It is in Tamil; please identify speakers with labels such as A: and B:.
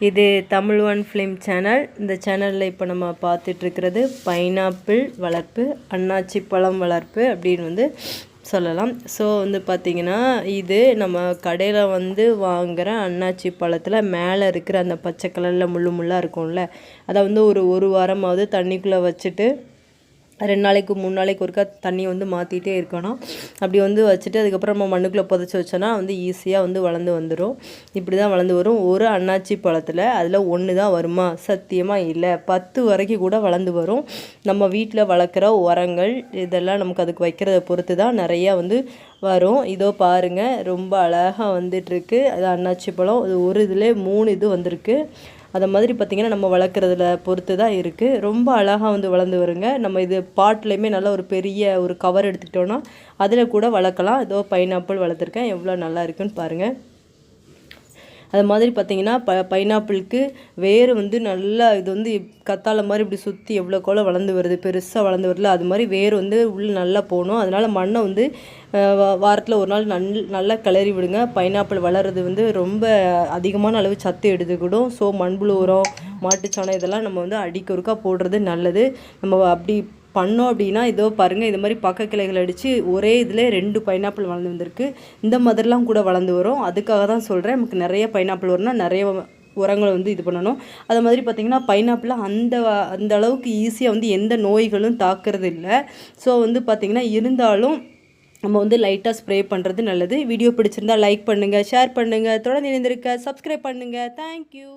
A: இது தமிழ் ஒன் ஃபிலிம் சேனல். இந்த சேனலில் இப்போ நம்ம பார்த்துட்ருக்கிறது பைனாப்பிள் வளர்ப்பு அன்னாச்சி பழம் வளர்ப்பு அப்படின்னு வந்து சொல்லலாம். ஸோ வந்து பார்த்திங்கன்னா இது நம்ம கடையில் வந்து வாங்குகிற அன்னாச்சி பழத்தில் மேலே இருக்கிற அந்த பச்சை கலரில் முள்ளு முள்ளாக இருக்கும்ல அதை வந்து ஒரு ஒரு வாரமாவது தண்ணிக்குள்ளே வச்சுட்டு ரெண்டு நாளைக்கு மூணு நாளைக்கு ஒருக்கா தண்ணி வந்து மாற்றிட்டே இருக்கணும். அப்படி வந்து வச்சுட்டு அதுக்கப்புறம் நம்ம மண்ணுக்குள்ளே புதைச்சி வச்சோன்னா வந்து ஈஸியாக வந்து வளர்ந்து வந்துடும் இப்படி தான் வளர்ந்து வரும். ஒரு அண்ணாச்சி பழத்தில் அதில் ஒன்று தான் வருமா? சத்தியமாக இல்லை. பத்து வரைக்கும் கூட வளர்ந்து வரும். நம்ம வீட்டில் வளர்க்குற உரங்கள் இதெல்லாம் நமக்கு அதுக்கு வைக்கிறத பொறுத்து தான் நிறையா வந்து வரும். இதோ பாருங்கள் ரொம்ப அழகாக வந்துட்டுருக்கு அது அன்னாச்சி பழம். அது ஒரு இதில் மூணு இது வந்திருக்கு. அதை மாதிரி பார்த்திங்கன்னா நம்ம வளர்க்குறதுல பொறுத்து தான் இருக்குது ரொம்ப அழகாக வந்து வளர்ந்து வருங்க. நம்ம இது பாட்லேயுமே நல்ல ஒரு பெரிய ஒரு கவர் எடுத்துக்கிட்டோன்னா அதில் கூட வளர்க்கலாம். ஏதோ பைனாப்பிள் வளர்த்துருக்கேன். எவ்வளோ நல்லா இருக்குன்னு பாருங்கள் அது மாதிரி பார்த்திங்கன்னா ப பைனாப்பிளுக்கு வேர் வந்து நல்லா இது வந்து கத்தாழ மாதிரி இப்படி சுற்றி எவ்வளோ கோல வளர்ந்து வருது பெருசாக வளர்ந்து வரல. அது மாதிரி வேர் வந்து உள்ளே நல்லா போகணும். அதனால் மண்ணை வந்து வாரத்தில் ஒரு நாள் நல் நல்லா கிளறி விடுங்க. பைனாப்பிள் வளர்கிறது வந்து ரொம்ப அதிகமான அளவு சத்து எடுத்துக்கிடும். ஸோ மண்புழு உரம் மாட்டுச்சாணம் இதெல்லாம் நம்ம வந்து அடிக்கொருக்கா போடுறது நல்லது. நம்ம அப்படி பண்ணோம் அப்படின்னா இதோ பாருங்கள் இது மாதிரி பக்க கிளைகள் அடித்து ஒரே இதில் ரெண்டு பைனாப்பிள் வளர்ந்து வந்திருக்கு. இந்த மாதிரிலாம் கூட வளர்ந்து வரும். அதுக்காக தான் சொல்கிறேன் நமக்கு நிறைய பைனாப்பிள் வரும்னா நிறைய உரங்களை வந்து இது பண்ணணும். அது மாதிரி பார்த்திங்கன்னா பைனாப்பிள் அந்த அந்த அளவுக்கு ஈஸியாக வந்து எந்த நோய்களும் தாக்குறது இல்லை. ஸோ வந்து பார்த்திங்கன்னா இருந்தாலும் நம்ம வந்து லைட்டாக ஸ்ப்ரே பண்ணுறது நல்லது. வீடியோ பிடிச்சிருந்தால் லைக் பண்ணுங்கள் ஷேர் பண்ணுங்கள் தொடர்ந்து இணைந்திருக்க சப்ஸ்கிரைப் பண்ணுங்கள் தேங்க்யூ